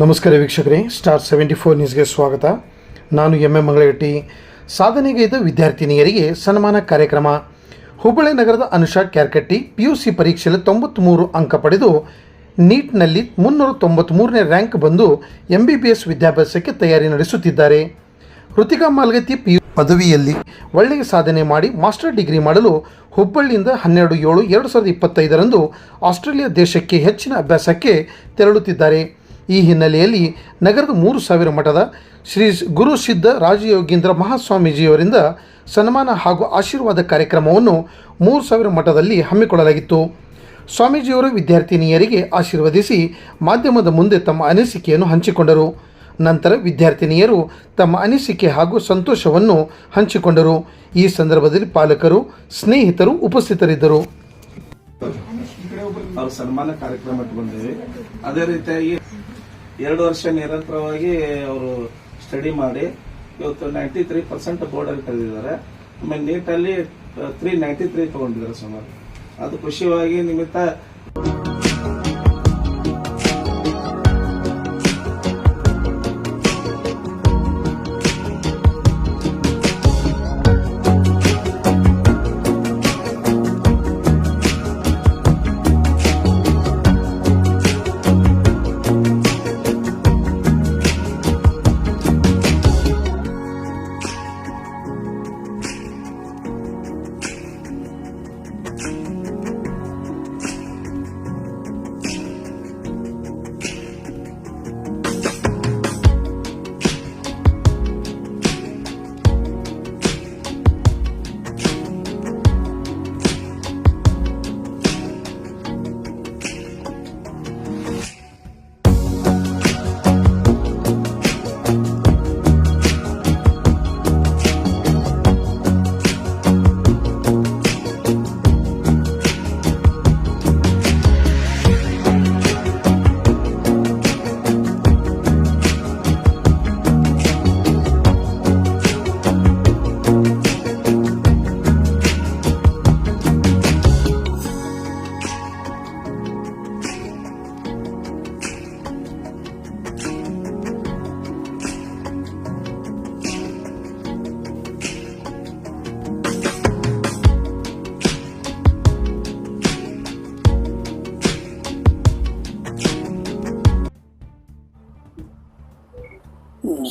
ನಮಸ್ಕಾರ ವೀಕ್ಷಕರೇ star seventy four ನ್ಯೂಸ್ಗೆ ಸ್ವಾಗತ. ನಾನು ಎಂ ಎಂ ಮಂಗಳಗಟ್ಟಿ. ಸಾಧನೆಗೈದ ವಿದ್ಯಾರ್ಥಿನಿಯರಿಗೆ ಸನ್ಮಾನ ಕಾರ್ಯಕ್ರಮ. ಹುಬ್ಬಳ್ಳಿ ನಗರದ Anusha Kyarkatti P U C ಪರೀಕ್ಷೆಯಲ್ಲಿ ತೊಂಬತ್ತ್ಮೂರು ಅಂಕ ಪಡೆದು ನೀಟ್ನಲ್ಲಿ ಮುನ್ನೂರ ತೊಂಬತ್ತ್ಮೂರನೇ ರ್ಯಾಂಕ್ ಬಂದು ಎಂ ಬಿ ಬಿ ಎಸ್ ವಿದ್ಯಾಭ್ಯಾಸಕ್ಕೆ ತಯಾರಿ ನಡೆಸುತ್ತಿದ್ದಾರೆ. ಋತಿಕಾ ಮಾಲ್ಗತಿ ಪಿ ಯು ಪದವಿಯಲ್ಲಿ ಒಳ್ಳೆಯ ಸಾಧನೆ ಮಾಡಿ ಮಾಸ್ಟರ್ ಡಿಗ್ರಿ ಮಾಡಲು ಹುಬ್ಬಳ್ಳಿಯಿಂದ ಹನ್ನೆರಡು ಏಳು ಎರಡು ಸಾವಿರದ ಇಪ್ಪತ್ತೈದರಂದು ಆಸ್ಟ್ರೇಲಿಯಾ ದೇಶಕ್ಕೆ ಹೆಚ್ಚಿನ ಅಭ್ಯಾಸಕ್ಕೆ ತೆರಳುತ್ತಿದ್ದಾರೆ. ಈ ಹಿನ್ನೆಲೆಯಲ್ಲಿ ನಗರದ ಮೂರು ಸಾವಿರ ಮಠದ ಶ್ರೀ ಗುರು ಸಿದ್ಧ ರಾಜಯೋಗೀಂದ್ರ ಮಹಾಸ್ವಾಮೀಜಿಯವರಿಂದ ಸನ್ಮಾನ ಹಾಗೂ ಆಶೀರ್ವಾದ ಕಾರ್ಯಕ್ರಮವನ್ನು ಮೂರು ಸಾವಿರ ಮಠದಲ್ಲಿ ಹಮ್ಮಿಕೊಳ್ಳಲಾಗಿತ್ತು. ಸ್ವಾಮೀಜಿಯವರು ವಿದ್ಯಾರ್ಥಿನಿಯರಿಗೆ ಆಶೀರ್ವದಿಸಿ ಮಾಧ್ಯಮದ ಮುಂದೆ ತಮ್ಮ ಅನಿಸಿಕೆಯನ್ನು ಹಂಚಿಕೊಂಡರು. ನಂತರ ವಿದ್ಯಾರ್ಥಿನಿಯರು ತಮ್ಮ ಅನಿಸಿಕೆ ಹಾಗೂ ಸಂತೋಷವನ್ನು ಹಂಚಿಕೊಂಡರು. ಈ ಸಂದರ್ಭದಲ್ಲಿ ಪಾಲಕರು, ಸ್ನೇಹಿತರು ಉಪಸ್ಥಿತರಿದ್ದರು. ಸನ್ಮಾನ ಕಾರ್ಯಕ್ರಮ ಅದೇ ರೀತಿಯಾಗಿ ಎರಡು ವರ್ಷ ನಿರಂತರವಾಗಿ ಅವರು ಸ್ಟಡಿ ಮಾಡಿ ಇವತ್ತು ನೈಂಟಿ ತ್ರೀ ಪರ್ಸೆಂಟ್ ಬೋರ್ಡ್ ಅಲ್ಲಿ ಕರೆದಿದ್ದಾರೆ ಆಮೇಲೆ ನೀಟಲ್ಲಿ ತ್ರೀ ನೈಂಟಿ ತ್ರೀ ತಗೊಂಡಿದ್ದಾರೆ ಸುಮಾರು. ಅದು ಖುಷಿಯಾಗಿ ನಿಮಿತ್ತ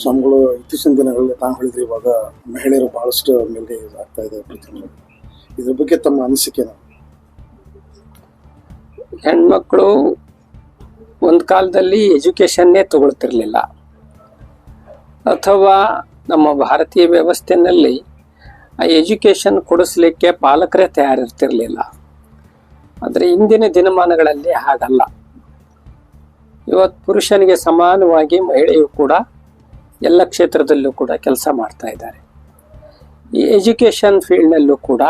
ಸ್ವಾಮಿಗಳು ಇತ್ತೀಚಿನ ದಿನಗಳಲ್ಲಿ ತಾವು ಹೇಳಿದ್ರೆ ಇವಾಗ ಮಹಿಳೆಯರು ಬಹಳಷ್ಟು ಮೇಲ್ಗೈ ಆಗ್ತಾ ಇದೆ ಇದ್ರ ಬಗ್ಗೆ ತಮ್ಮ ಅನಿಸಿಕೆನ ಹೆಣ್ಮಕ್ಳು ಒಂದು ಕಾಲದಲ್ಲಿ ಎಜುಕೇಷನ್ನೇ ತಗೊಳ್ತಿರ್ಲಿಲ್ಲ. ಅಥವಾ ನಮ್ಮ ಭಾರತೀಯ ವ್ಯವಸ್ಥೆಯಲ್ಲಿ ಆ ಎಜುಕೇಷನ್ ಕೊಡಿಸ್ಲಿಕ್ಕೆ ಪಾಲಕರೇ ತಯಾರಿರ್ತಿರ್ಲಿಲ್ಲ. ಆದರೆ ಇಂದಿನ ದಿನಮಾನಗಳಲ್ಲಿ ಹಾಗಲ್ಲ. ಇವತ್ತು ಪುರುಷನಿಗೆ ಸಮಾನವಾಗಿ ಮಹಿಳೆಯು ಕೂಡ ಎಲ್ಲ ಕ್ಷೇತ್ರದಲ್ಲೂ ಕೂಡ ಕೆಲಸ ಮಾಡ್ತಾ ಇದ್ದಾರೆ. ಈ ಎಜುಕೇಷನ್ ಫೀಲ್ಡ್ನಲ್ಲೂ ಕೂಡ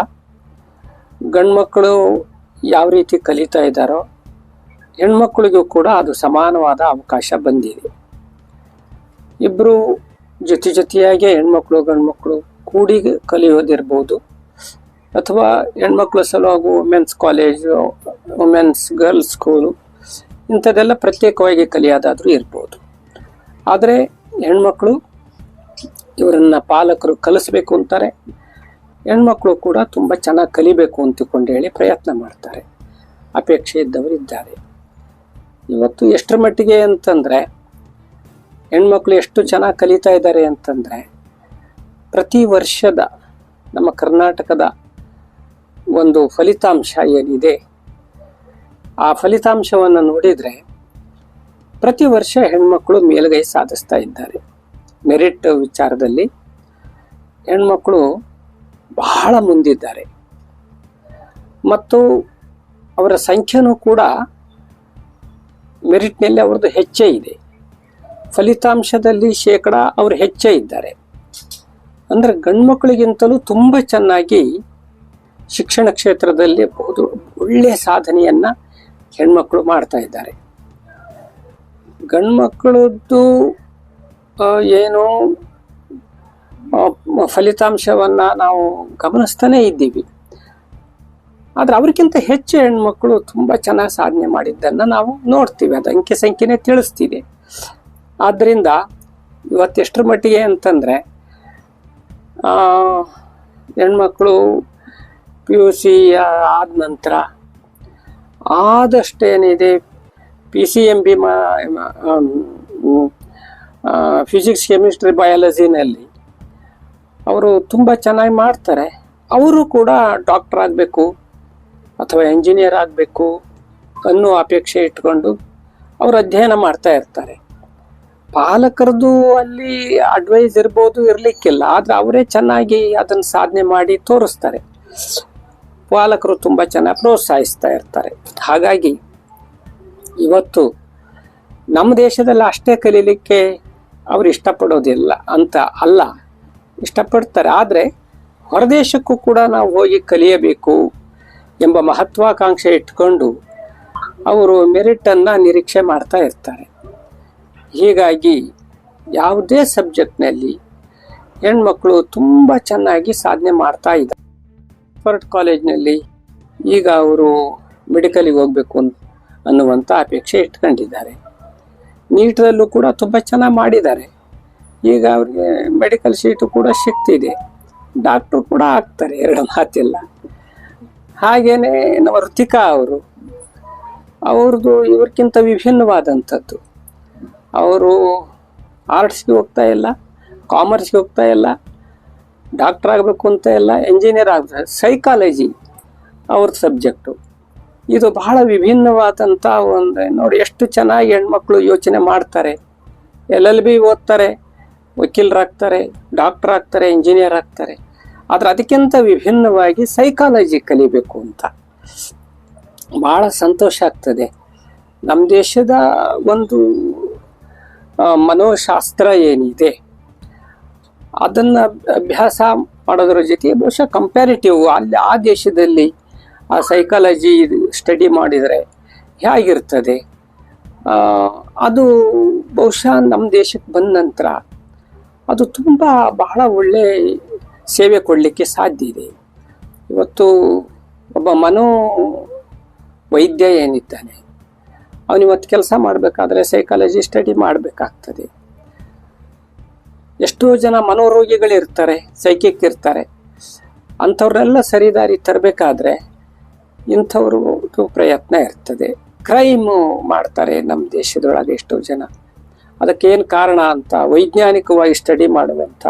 ಗಂಡ್ಮಕ್ಕಳು ಯಾವ ರೀತಿ ಕಲಿತಾ ಇದ್ದಾರೋ ಹೆಣ್ಮಕ್ಳಿಗೂ ಕೂಡ ಅದು ಸಮಾನವಾದ ಅವಕಾಶ ಬಂದಿದೆ. ಇಬ್ಬರು ಜೊತೆ ಜೊತೆಯಾಗಿ ಹೆಣ್ಮಕ್ಳು, ಗಂಡ್ಮಕ್ಳು ಕೂಡಿ ಕಲಿಯೋದಿರ್ಬೋದು. ಅಥವಾ ಹೆಣ್ಮಕ್ಳ ಸಲುವಾಗಿ women's college women's girls school ಇಂಥದ್ದೆಲ್ಲ ಪ್ರತ್ಯೇಕವಾಗಿ ಕಲಿಯೋದಾದರೂ ಇರ್ಬೋದು. ಆದರೆ ಹೆಣ್ಮಕ್ಳು ಇವರನ್ನ ಪಾಲಕರು ಕಲಿಸ್ಬೇಕು ಅಂತಾರೆ. ಹೆಣ್ಮಕ್ಳು ಕೂಡ ತುಂಬ ಚೆನ್ನಾಗಿ ಕಲಿಬೇಕು ಅಂತಕೊಂಡು ಹೇಳಿ ಪ್ರಯತ್ನ ಮಾಡ್ತಾರೆ. ಅಪೇಕ್ಷೆ ಇದ್ದವರು ಇದ್ದಾರೆ ಇವತ್ತು ಎಷ್ಟರ ಮಟ್ಟಿಗೆ ಅಂತಂದರೆ, ಹೆಣ್ಮಕ್ಳು ಎಷ್ಟು ಚೆನ್ನಾಗಿ ಕಲಿತಾ ಇದ್ದಾರೆ ಅಂತಂದರೆ, ಪ್ರತಿ ವರ್ಷದ ನಮ್ಮ ಕರ್ನಾಟಕದ ಒಂದು ಫಲಿತಾಂಶ ಏನಿದೆ, ಆ ಫಲಿತಾಂಶವನ್ನು ನೋಡಿದರೆ ಪ್ರತಿ ವರ್ಷ ಹೆಣ್ಮಕ್ಳು ಮೇಲುಗೈ ಸಾಧಿಸ್ತಾ ಇದ್ದಾರೆ. ಮೆರಿಟ್ ವಿಚಾರದಲ್ಲಿ ಹೆಣ್ಮಕ್ಕಳು ಬಹಳ ಮುಂದಿದ್ದಾರೆ. ಮತ್ತು ಅವರ ಸಂಖ್ಯೆನೂ ಕೂಡ ಮೆರಿಟ್ನಲ್ಲಿ ಅವ್ರದ್ದು ಹೆಚ್ಚೇ ಇದೆ. ಫಲಿತಾಂಶದಲ್ಲಿ ಶೇಕಡ ಅವರು ಹೆಚ್ಚೇ ಇದ್ದಾರೆ. ಅಂದರೆ ಗಂಡ್ಮಕ್ಳಿಗಿಂತಲೂ ತುಂಬ ಚೆನ್ನಾಗಿ ಶಿಕ್ಷಣ ಕ್ಷೇತ್ರದಲ್ಲಿ ಬಹುದು ಒಳ್ಳೆಯ ಸಾಧನೆಯನ್ನು ಹೆಣ್ಮಕ್ಳು ಮಾಡ್ತಾ ಇದ್ದಾರೆ. ಗಂಡ್ಮಕ್ಳದ್ದು ಏನು ಫಲಿತಾಂಶವನ್ನು ಫಲಿತಾಂಶವನ್ನ ನಾವು ಗಮನಿಸ್ತಾನೇ ಇದ್ದೀವಿ. ಆದ್ರೆ ಅವ್ರಿಗಿಂತ ಹೆಚ್ಚು ಹೆಣ್ಮಕ್ಳು ತುಂಬಾ ಚೆನ್ನಾಗಿ ಸಾಧನೆ ಮಾಡಿದ್ದನ್ನು ನಾವು ನೋಡ್ತೀವಿ. ಅದು ಅಂಕೆ ಸಂಖ್ಯೆನೇ ತಿಳಿಸ್ತೀವಿ. ಆದ್ದರಿಂದ ಇವತ್ತೆಷ್ಟರ ಮಟ್ಟಿಗೆ ಅಂತಂದರೆ ಹೆಣ್ಮಕ್ಳು ಪಿ ಯು ಸಿ ಆದ ನಂತರ ಆದಷ್ಟೇನಿದೆ P C M B physics chemistry ಬಯಾಲಜಿನಲ್ಲಿ ಅವರು ತುಂಬ ಚೆನ್ನಾಗಿ ಮಾಡ್ತಾರೆ. ಅವರು ಕೂಡ ಡಾಕ್ಟರ್ ಆಗಬೇಕು ಅಥವಾ ಇಂಜಿನಿಯರ್ ಆಗಬೇಕು ಅನ್ನೋ ಅಪೇಕ್ಷೆ ಇಟ್ಕೊಂಡು ಅವರು ಅಧ್ಯಯನ ಮಾಡ್ತಾ ಇರ್ತಾರೆ. ಪಾಲಕರದು ಅಲ್ಲಿ ಅಡ್ವೈಸ್ ಇರ್ಬೋದು, ಇರಲಿಕ್ಕಿಲ್ಲ. ಆದರೆ ಅವರೇ ಚೆನ್ನಾಗಿ ಅದನ್ನು ಸಾಧನೆ ಮಾಡಿ ತೋರಿಸ್ತಾರೆ. ಪಾಲಕರು ತುಂಬ ಚೆನ್ನಾಗಿ ಪ್ರೋತ್ಸಾಹಿಸ್ತಾ ಇರ್ತಾರೆ. ಹಾಗಾಗಿ ಇವತ್ತು ನಮ್ಮ ದೇಶದಲ್ಲಿ ಅಷ್ಟೇ ಕಲೀಲಿಕ್ಕೆ ಅವರು ಇಷ್ಟಪಡೋದಿಲ್ಲ ಅಂತ ಅಲ್ಲ. ಇಷ್ಟಪಡ್ತಾರೆ. ಆದರೆ ಹೊರದೇಶಕ್ಕೂ ಕೂಡ ನಾವು ಹೋಗಿ ಕಲಿಯಬೇಕು ಎಂಬ ಮಹತ್ವಾಕಾಂಕ್ಷೆ ಇಟ್ಕೊಂಡು ಅವರು ಮೆರಿಟನ್ನು ನಿರೀಕ್ಷೆ ಮಾಡ್ತಾ ಇರ್ತಾರೆ. ಹೀಗಾಗಿ ಯಾವುದೇ ಸಬ್ಜೆಕ್ಟ್ನಲ್ಲಿ ಹೆಣ್ಮಕ್ಳು ತುಂಬ ಚೆನ್ನಾಗಿ ಸಾಧನೆ ಮಾಡ್ತಾ ಇದ್ದಾರೆ. ಫರ್ಟ್ ಕಾಲೇಜ್ನಲ್ಲಿ ಈಗ ಅವರು ಮೆಡಿಕಲಿಗೆ ಹೋಗಬೇಕು ಅನ್ನುವಂಥ ಅಪೇಕ್ಷೆ ಇಟ್ಕೊಂಡಿದ್ದಾರೆ. ನೀಟದಲ್ಲೂ ಕೂಡ ತುಂಬ ಚೆನ್ನಾಗಿ ಮಾಡಿದ್ದಾರೆ. ಈಗ ಅವ್ರಿಗೆ ಮೆಡಿಕಲ್ ಸೀಟು ಕೂಡ ಸಿಗ್ತಿದೆ ಡಾಕ್ಟ್ರು ಕೂಡ ಆಗ್ತಾರೆ ಎರಡು ಮಾತಿಲ್ಲ. ಹಾಗೇನೆ ನಮ್ಮ ಋತಿಕಾ ಅವರು, ಅವ್ರದ್ದು ಇವ್ರಿಗಿಂತ ವಿಭಿನ್ನವಾದಂಥದ್ದು. ಅವರು ಆರ್ಟ್ಸ್ಗೆ ಹೋಗ್ತಾ ಇಲ್ಲ ಕಾಮರ್ಸ್ಗೆ ಹೋಗ್ತಾ ಇಲ್ಲ ಡಾಕ್ಟ್ರ್ ಆಗಬೇಕು ಅಂತ ಇಲ್ಲ ಇಂಜಿನಿಯರ್ ಆಗ್ತಾರೆ ಸೈಕಾಲಜಿ ಅವ್ರ ಸಬ್ಜೆಕ್ಟು ಇದು ಬಹಳ ವಿಭಿನ್ನವಾದಂಥ ಒಂದು, ನೋಡಿ ಎಷ್ಟು ಚೆನ್ನಾಗಿ ಹೆಣ್ಮಕ್ಳು ಯೋಚನೆ ಮಾಡ್ತಾರೆ. ಎಲ್ ಎಲ್ ಬಿ ಓದ್ತಾರೆ ವಕೀಲರಾಗ್ತಾರೆ ಡಾಕ್ಟರ್ ಆಗ್ತಾರೆ, ಇಂಜಿನಿಯರ್ ಆಗ್ತಾರೆ. ಆದರೆ ಅದಕ್ಕಿಂತ ವಿಭಿನ್ನವಾಗಿ ಸೈಕಾಲಜಿ ಕಲಿಬೇಕು ಅಂತ. ಭಾಳ ಸಂತೋಷ ಆಗ್ತದೆ. ನಮ್ಮ ದೇಶದ ಒಂದು ಮನೋಶಾಸ್ತ್ರ ಏನಿದೆ, ಅದನ್ನು ಅಭ್ಯಾಸ ಮಾಡೋದ್ರ ಜೊತೆ ಬಹುಶಃ ಕಂಪ್ಯಾರಿಟಿವ್ ಅಲ್ಲಿ ಆ ದೇಶದಲ್ಲಿ ಆ ಸೈಕಾಲಜಿ ಸ್ಟಡಿ ಮಾಡಿದರೆ ಹೇಗಿರ್ತದೆ? ಅದು ಬಹುಶಃ ನಮ್ಮ ದೇಶಕ್ಕೆ ಬಂದ ನಂತರ ಅದು ತುಂಬ ಬಹಳ ಒಳ್ಳೆ ಸೇವೆ ಕೊಡಲಿಕ್ಕೆ ಸಾಧ್ಯ ಇದೆ. ಇವತ್ತು ಒಬ್ಬ ಮನೋ ವೈದ್ಯ ಏನಿದ್ದಾನೆ ಅವನಿವತ್ತು ಕೆಲಸ ಮಾಡಬೇಕಾದ್ರೆ ಸೈಕಾಲಜಿ ಸ್ಟಡಿ ಮಾಡಬೇಕಾಗ್ತದೆ. ಎಷ್ಟೋ ಜನ ಮನೋರೋಗಿಗಳಿರ್ತಾರೆ ಸೈಕಿಕ್ ಇರ್ತಾರೆ. ಅಂಥವ್ರನ್ನೆಲ್ಲ ಸರಿದಾರಿ ತರಬೇಕಾದ್ರೆ ಇಂಥವ್ರು ಪ್ರಯತ್ನ ಇರ್ತದೆ. ಕ್ರೈಮು ಮಾಡ್ತಾರೆ ನಮ್ಮ ದೇಶದೊಳಗೆ ಎಷ್ಟೋ ಜನ. ಅದಕ್ಕೇನು ಕಾರಣ ಅಂತ ವೈಜ್ಞಾನಿಕವಾಗಿ ಸ್ಟಡಿ ಮಾಡುವಂಥ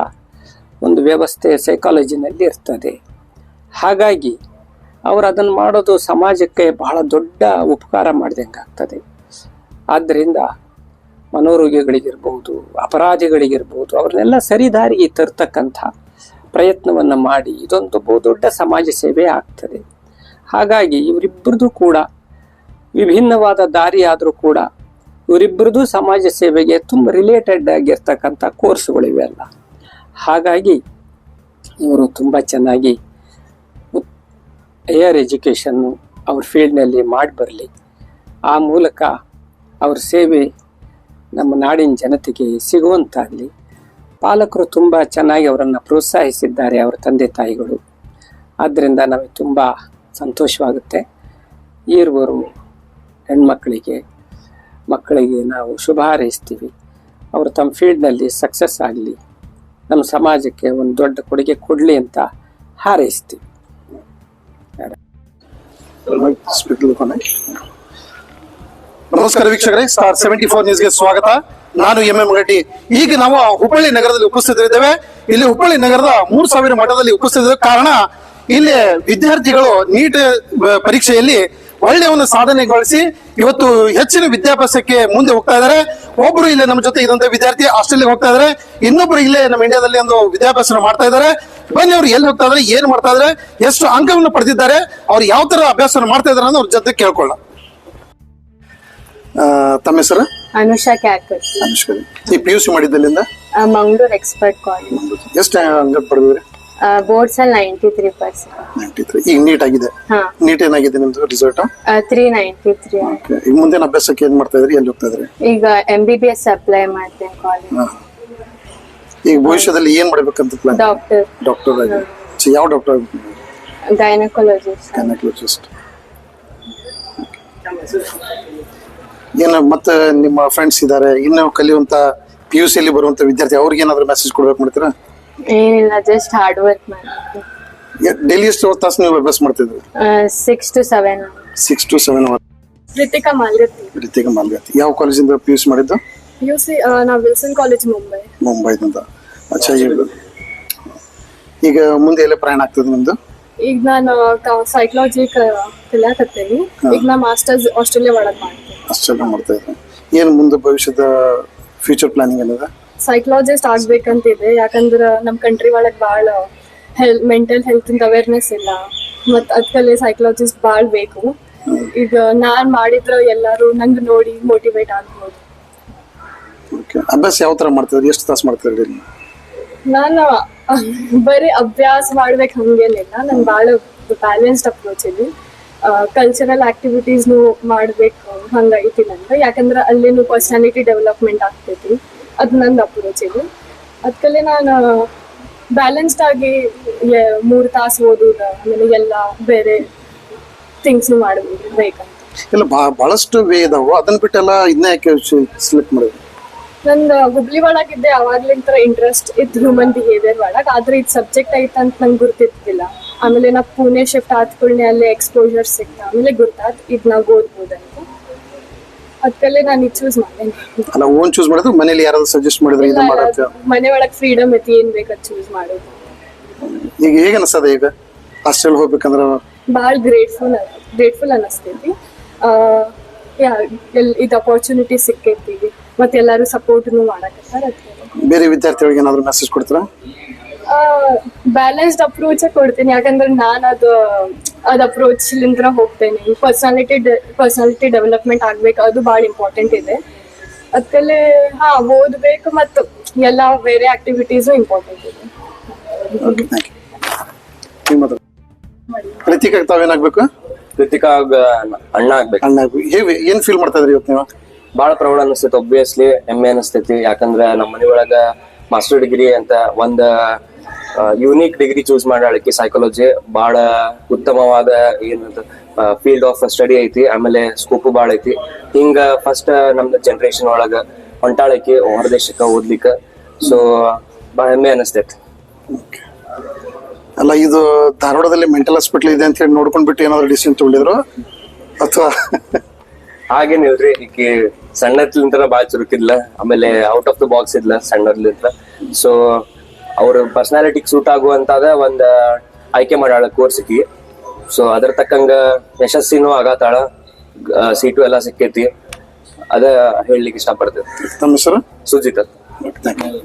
ಒಂದು ವ್ಯವಸ್ಥೆ ಸೈಕಾಲಜಿನಲ್ಲಿ ಇರ್ತದೆ. ಹಾಗಾಗಿ ಅವರು ಅದನ್ನು ಮಾಡೋದು ಸಮಾಜಕ್ಕೆ ಬಹಳ ದೊಡ್ಡ ಉಪಕಾರ ಮಾಡಿದಂಗೆ ಆಗ್ತದೆ ಆದ್ದರಿಂದ ಮನೋರೋಗಿಗಳಿಗಿರ್ಬೋದು, ಅಪರಾಧಿಗಳಿಗಿರ್ಬೋದು, ಅವ್ರನ್ನೆಲ್ಲ ಸರಿದಾರಿಗೆ ತರ್ತಕ್ಕಂಥ ಪ್ರಯತ್ನವನ್ನು ಮಾಡಿ ಇದೊಂದು ಬಹುದೊಡ್ಡ ಸಮಾಜ ಸೇವೆ ಆಗ್ತದೆ. ಹಾಗಾಗಿ ಇವರಿಬ್ಬರದು ಕೂಡ ವಿಭಿನ್ನವಾದ ದಾರಿ ಆದರೂ ಕೂಡ ಇವರಿಬ್ಬರದು ಸಮಾಜ ಸೇವೆಗೆ ತುಂಬ ರಿಲೇಟೆಡ್ ಆಗಿರ್ತಕ್ಕಂಥ ಕೋರ್ಸ್ಗಳಿವೆ ಅಲ್ಲ. ಹಾಗಾಗಿ ಇವರು ತುಂಬ ಚೆನ್ನಾಗಿ ಹೈಯರ್ ಎಜುಕೇಷನ್ನು ಅವ್ರ ಫೀಲ್ಡ್ನಲ್ಲಿ ಮಾಡಿ ಬರಲಿ ಆ ಮೂಲಕ ಅವ್ರ ಸೇವೆ ನಮ್ಮ ನಾಡಿನ ಜನತೆಗೆ ಸಿಗುವಂತಾಗಲಿ. ಪಾಲಕರು ತುಂಬ ಚೆನ್ನಾಗಿ ಅವರನ್ನು ಪ್ರೋತ್ಸಾಹಿಸಿದ್ದಾರೆ, ಅವರ ತಂದೆ ತಾಯಿಗಳು. ಆದ್ದರಿಂದ ನಮಗೆ ತುಂಬ ಸಂತೋಷವಾಗುತ್ತೆ. ಈರುವರು ಹೆಣ್ಮಕ್ಕಳಿಗೆ ಮಕ್ಕಳಿಗೆ ನಾವು ಶುಭ ಹಾರೈಸ್ತೀವಿ. ಅವರು ತಮ್ಮ ಫೀಲ್ಡ್ನಲ್ಲಿ ಸಕ್ಸಸ್ ಆಗಲಿ, ನಮ್ಮ ಸಮಾಜಕ್ಕೆ ಒಂದು ದೊಡ್ಡ ಕೊಡುಗೆ ಕೊಡಲಿ ಅಂತ ಹಾರೈಸ್ತೀವಿ. ನಮಸ್ಕಾರ ವೀಕ್ಷಕರೇ ಸ್ಟಾರ್ ಸೆವೆಂಟಿ ಫೋರ್ ನ್ಯೂಸ್ಗೆ ಸ್ವಾಗತ. ನಾನು ಎಂ ಎಂ ರೆಡ್ಡಿ. ಈಗ ನಾವು ಹುಬ್ಬಳ್ಳಿ ನಗರದಲ್ಲಿ ಉಪಸ್ಥಿತರಿದ್ದೇವೆ. ಇಲ್ಲಿ ಹುಬ್ಬಳ್ಳಿ ನಗರದ ಮೂರು ಸಾವಿರ ಮಠದಲ್ಲಿ ಉಪಸ್ಥಿತ ಕಾರಣ ಇಲ್ಲಿ ವಿದ್ಯಾರ್ಥಿಗಳು ನೀಟ್ ಪರೀಕ್ಷೆಯಲ್ಲಿ ಒಳ್ಳೆಯ ಒಂದು ಸಾಧನೆಗೊಳಿಸಿ ಇವತ್ತು ಹೆಚ್ಚಿನ ವಿದ್ಯಾಭ್ಯಾಸಕ್ಕೆ ಮುಂದೆ ಹೋಗ್ತಾ ಇದ್ದಾರೆ. ಒಬ್ರು ಇಲ್ಲೇ ನಮ್ಮ ಜೊತೆ ಇದಂತ ವಿದ್ಯಾರ್ಥಿ ಆಸ್ಟ್ರೇಲಿಯಾ ಹೋಗ್ತಾ ಇದ್ದಾರೆ. ಇನ್ನೊಬ್ರು ಇಲ್ಲೇ ನಮ್ಮ ಇಂಡಿಯಾದಲ್ಲಿ ಒಂದು ವಿದ್ಯಾಭ್ಯಾಸ ಮಾಡ್ತಾ ಇದ್ದಾರೆ. ಬನ್ನಿ ಅವ್ರು ಎಲ್ಲಿ ಹೋಗ್ತಾ ಇದ್ದಾರೆ ಏನ್ ಮಾಡ್ತಾ ಇದಾರೆ ಎಷ್ಟು ಅಂಕವನ್ನು ಪಡೆದಿದ್ದಾರೆ ಅವ್ರು ಯಾವ ತರ ಅಭ್ಯಾಸ ಮಾಡ್ತಾ ಇದಾರೆ ಅನ್ನೋ ಅವ್ರ ಜೊತೆ ಕೇಳ್ಕೊಳ್ಳ ತಮ್ಮ ಹೆಸರು? ಅನುಷಾ ಕ್ಯಾಕರ್. ನಮಸ್ಕಾರ ಈ ಪಿ ಯು ಸಿ ಮಾಡಿದ್ದಲ್ಲಿಂದ? ಮಂಗಳೂರು ಎಕ್ಸ್ಪರ್ಟ್ ಕಾಲೇಜ್ ಎಷ್ಟು ಅಂಕ ಪಡೆದಿರಿ ಬೋರ್ಡ್ಸ್ ಅಲ್ಲಿ ninety three percent ninety three ಈಗ ನೀಟ್ ಆಗಿದೆ. ಹಾ. ನೀಟ್ ಏನಾಗಿದೆ ನಿಮ್ದು ರಿಸಲ್ಟ್ ತ್ರೀ ನೈಂಟಿ ತ್ರೀ ಈಗ ಮುಂದಿನ ಅಭ್ಯಾಸಕ್ಕೆ ಏನ್ ಮಾಡ್ತಾ ಇದ್ರಿ? ಎಲ್ಲಿ ಹೋಗ್ತಾ ಇದ್ರಿ? ಈಗ M B B S apply ಮಾಡ್ತೇನೆ ಕಾಲೇಜ್ ಈಗ ಭವಿಷ್ಯದಲ್ಲಿ ಏನ್ ಮಾಡ್ಬೇಕಂತ ಪ್ಲಾನ್ ಡಾಕ್ಟರ್ ಡಾಕ್ಟರ್ ಆಗಿ. ಯಾವ ಡಾಕ್ಟರ್ ಗೈನಕಾಲಜಿಸ್ಟ್ ಗೈನಕಾಲಜಿಸ್ಟ್ ಏನು ಮತ್ತೆ ನಿಮ್ಮ ಫ್ರೆಂಡ್ಸ್ ಇದ್ದಾರೆ ಇನ್ನು ಕಲಿಯುವಂತ ಪಿ ಯು ಸಿಯಲ್ಲಿ ಬರುವಂತ ವಿದ್ಯಾರ್ಥಿ ಅವ್ರಿಗೆ ಏನಾದ್ರು ಮೆಸೇಜ್ ಕೊಡ್ಬೇಕು ಮಾಡ್ತೀರಾ? ಏನಿಲ್ಲ ಜಸ್ಟ್ ಹಾರ್ಡ್ ವರ್ಕ್ ಮಾಡಬೇಕು. ಡೈಲಿ ಎಷ್ಟು ತಾಸು ನೀವು ಅಭ್ಯಾಸ ಮಾಡ್ತಿದ್ರಿ six to seven six to seven hour Ritika Malgatti ರೀತಿಗೆ ಮಾಲ್ಗತಿ ಯಾವ ಕಾಲೇಜಿಂದ ಪಿ ಯು ಸಿ ಮಾಡಿದ್ದು? ಯು ಸಿ ನಾವು ವಿಲ್ಸನ್ ಕಾಲೇಜ್ ಮುಂಬೈ ಮುಂಬೈದಿಂದ ಅಚ್ಚಾ ಈಗ ಈಗ ಮುಂದೆ ಎಲ್ಲ ಪ್ರಯಾಣ ಆಗ್ತದೆ ನಿಮ್ದು? ಈಗ ನಾನು ಸೈಕಾಲಜಿ ಕಲಿಯಾಕತ್ತೇನಿ. ಈಗ ನಾ ಮಾಸ್ಟರ್ಸ್ ಆಸ್ಟ್ರೇಲಿಯಾ ಒಳಗೆ ಮಾಡ್ತೀನಿ. ಅಷ್ಟೆಲ್ಲ ಮಾಡ್ತಾ ಇದ್ದೀನಿ. ಏನು ಮುಂದೆ ಭವಿಷ್ಯದ ಫ್ಯೂಚರ್ ಪ್ಲಾನಿಂಗ್ ಏನಿದೆ? ಸೈಕಾಲಜಿಸ್ಟ್ ಆಗ್ಬೇಕಂತಿದೆ. ಯಾಕಂದ್ರೆ ನಮ್ಮ ಕಂಟ್ರಿ ಒಳಗೆ ಭಾಳ ಹೆಲ್ ಮೆಂಟಲ್ ಹೆಲ್ತ್ ಅವೇರ್ನೆಸ್ ಇಲ್ಲ. ಮತ್ತು ಅದಕ್ಕಲ್ಲಿ ಸೈಕಾಲಜಿಸ್ಟ್ ಭಾಳ ಬೇಕು. ಈಗ ನಾನು ಮಾಡಿದ್ರೆ ಎಲ್ಲರೂ ನಂಗೆ ನೋಡಿ ಮೋಟಿವೇಟ್ ಆಗ್ಬೋದು. ಅಭ್ಯಾಸ ಯಾವ ಥರ ಮಾಡ್ತಿದ್ರಿ ಎಷ್ಟು ತಾಸು ಮಾಡ್ತಿದ್ರಿ ನಾನು ಬರೀ ಅಭ್ಯಾಸ ಮಾಡ್ಬೇಕು ಹಂಗೇನಿಲ್ಲ. ನಾನು ಭಾಳ ಬ್ಯಾಲೆನ್ಸ್ಡ್ ಅಪ್ರೋಚ್ ಇದೆ ಕಲ್ಚರಲ್ ಆಕ್ಟಿವಿಟೀಸ್ನು ಮಾಡ್ಬೇಕು ಹಂಗೈತಿ ನಂಗೆ. ಯಾಕಂದ್ರೆ ಅಲ್ಲಿನೂ ಪರ್ಸನಾಲಿಟಿ ಡೆವಲಪ್ಮೆಂಟ್ ಆಗ್ತೈತಿ. ಅದು ನಂದು ಅಪ್ರೋಚ್ ಇದು. ಅದಕ್ಕಲ್ಲೇ ನಾನು ಬ್ಯಾಲೆನ್ಸ್ಡ್ ಆಗಿ ಮೂರು ತಾಸು ಓದೋದು ಆಮೇಲೆ ಎಲ್ಲ ಬೇರೆ ಥಿಂಗ್ಸ್ ಮಾಡ್ಬೋದು ಬೇಕಂತ. ಇಲ್ಲ ಬಹಳಷ್ಟು ವೇ ಇದಾವು. ಅದನ್ನ ಬಿಟ್ಟೆಲ್ಲ ಇದನ್ನ ಯಾಕೆ ಸೆಲೆಕ್ಟ್ ಮಾಡಿದ್ರು ನಂದು ಹುಬ್ಳಿ ಒಳಗಿದ್ದೆ ಅವಾಗ್ಲಿಂತ್ರ ಇಂಟ್ರೆಸ್ಟ್ ಇತ್ತು ಹ್ಯೂಮನ್ ಬಿಹೇವಿಯರ್ ಒಳಗೆ. ಆದ್ರೆ ಇದು ಸಬ್ಜೆಕ್ಟ್ ಐತೆ ಅಂತ ನಂಗೆ ಗುರ್ತಿರ್ತಿಲ್ಲ. ಆಮೇಲೆ ನಾ ಪುಣೆ ಶಿಫ್ಟ್ ಆದ್ಕೊಳ್ಳೆ ಅಲ್ಲಿ ಎಕ್ಸ್ಪೋಜರ್ ಸಿಕ್ತ ಆಮೇಲೆ ಗೊತ್ತಾತ್ ಇದು ನಾವು ಓದ್ಬೋದಂತ. ಅದಕ್ಕಲ್ಲೇ ನಾನು ಚೂಸ್ ಮಾಡ್ತೇನೆ. ಅಲ್ಲ ಓನ್ ಚೂಸ್ ಮಾಡಿದ್ರು ಮನೇಲಿ ಯಾರಾದ್ರೂ ಸಜೆಸ್ಟ್ ಮಾಡಿದ್ರೆ ಇದು ಮಾಡತ್ತೆ ಮನೆ ಒಳಗೆ ಫ್ರೀಡಮ್ ಐತಿ ಏನ್ ಬೇಕಾದ್ ಚೂಸ್ ಮಾಡೋದು. ಈಗ ಹೇಗೆ ಅನಿಸ್ತದೆ ಈಗ? ಹಾಸ್ಟೆಲ್ ಹೋಗ್ಬೇಕಂದ್ರೆ? ಭಾಳ ಗ್ರೇಟ್ಫುಲ್ ಗ್ರೇಟ್ಫುಲ್ ಅನ್ನಿಸ್ತೈತಿ ಇದು ಅಪರ್ಚುನಿಟಿ ಸಿಕ್ಕೈತಿ. ಮತ್ತೆ ಎಲ್ಲರೂ ಸಪೋರ್ಟ್ನು ಮಾಡಕತ್ತಾರ. ಬೇರೆ ವಿದ್ಯಾರ್ಥಿಗಳಿಗೆ ಏನಾದ್ರು ಮೆಸೇಜ್ ಕೊಡ್ತೀರಾ? ಬ್ಯಾಲೆನ್ಸ್ಡ್ ಅಪ್ರೋಚ್ ಕೊಡ್ತೀನಿ. ಯಾಕಂದ್ರೆ ನಾನು ಅದು ಅದ್ ಅಪ್ರೋಚ್ ಲಿಂದ್ರ ಹೋಗ್ತೇನೆ. ಪರ್ಸನಾಲಿಟಿ ಪರ್ಸನಾಲಿಟಿ ಡೆವಲಪ್ಮೆಂಟ್ ಆಗ್ಬೇಕು. ಅದು ಬಹಳ ಇಂಪಾರ್ಟೆಂಟ್ ಇದೆ. ಅದಕ್ಕೆ ಹಾ ಓದ್ಬೇಕು ಮತ್ತು ಎಲ್ಲ ಬೇರೆ ಆಕ್ಟಿವಿಟೀಸು ಇಂಪಾರ್ಟೆಂಟ್ ಇದೆ. ತಾವೇನಾಗ್ಬೇಕು? ಕೃತಿಕಾ ಅಣ್ಣ ಆಗ್ಬೇಕು. ಅಣ್ಣ ಆಗ್ಬೇಕು. ಹೇಗೆ ಏನ್ ಫೀಲ್ ಮಾಡ್ತಾ ಇದ್ರಿ ಇವತ್ತು ನೀವು? ಬಹಳ ಪ್ರೌಢ ಅನಿಸ್ತೈತಿ ಒಬ್ವಿಯಸ್ಲಿ ಹೆಮ್ಮೆ ಅನಿಸ್ತೈತಿ ಯಾಕಂದ್ರೆ ನಮ್ಮ ಮನೆ ಒಳಗ ಮಾಸ್ಟರ್ ಡಿಗ್ರಿ ಅಂತ ಒಂದ್ ಯೂನಿಕ್ ಡಿಗ್ರಿ ಚೂಸ್ ಮಾಡಾಳಕ್ಕೆ ಸೈಕಾಲಜಿ ಬಹಳ ಉತ್ತಮವಾದ ಏನಂತ ಫೀಲ್ಡ್ ಆಫ್ ಸ್ಟಡಿ ಐತಿ ಆಮೇಲೆ ಸ್ಕೋಪ್ ಬಹಳ ಐತಿ. ಹಿಂಗ ಫಸ್ಟ್ ನಮ್ದು ಜನರೇಷನ್ ಒಳಗ ಹೊಂಟಾಳಕಿ ಹೊರದೇಶಕ್ಕ ಓದ್ಲಿಕ್ಕ. ಸೊ ಬಹಳ ಹೆಮ್ಮೆ ಅನಿಸ್ತೈತಿ. ಅಲ್ಲ ಇದು ಧಾರವಾಡದಲ್ಲಿ ಮೆಂಟಲ್ ಹಾಸ್ಪಿಟಲ್ ಇದೆ ಅಂತ ಹೇಳಿ ನೋಡ್ಕೊಂಡ್ ಬಿಟ್ಟು ಏನಾದ್ರು ಡಿಸಿಷನ್ ತಗೊಂಡಿದ್ರು? ಅಥವಾ? ಹಾಗೇನಿಲ್ರಿ ಈಕೆ ಸಣ್ಣದ್ಲಿಂತ್ರ ಭಾಳ ಚುರುಕಿದ್ಲ ಆಮೇಲೆ ಔಟ್ ಆಫ್ ದ ಬಾಕ್ಸ್ ಇದ್ಲ ಸಣ್ಣದ್ಲಿಂತ್ರ ಸೊ ಅವ್ರ ಪರ್ಸನಾಲಿಟಿಗೆ ಸೂಟ್ ಆಗುವಂತಾದ ಒಂದ್ ಆಯ್ಕೆ ಮಾಡಾಳ ಕೋರ್ಸ್ ಈಕಿ ಸೊ ಅದ್ರ ತಕ್ಕಂಗ ಯಶಸ್ಸಿನೂ ಆಗತಾಳ ಸೀಟು ಎಲ್ಲ ಸಿಕ್ಕೈತಿ. ಅದ ಹೇಳಲಿಕ್ಕೆ ಇಷ್ಟಪಡ್ತೇವೆ ತಮ್ಮ ಹೆಸರು? Sujit thank you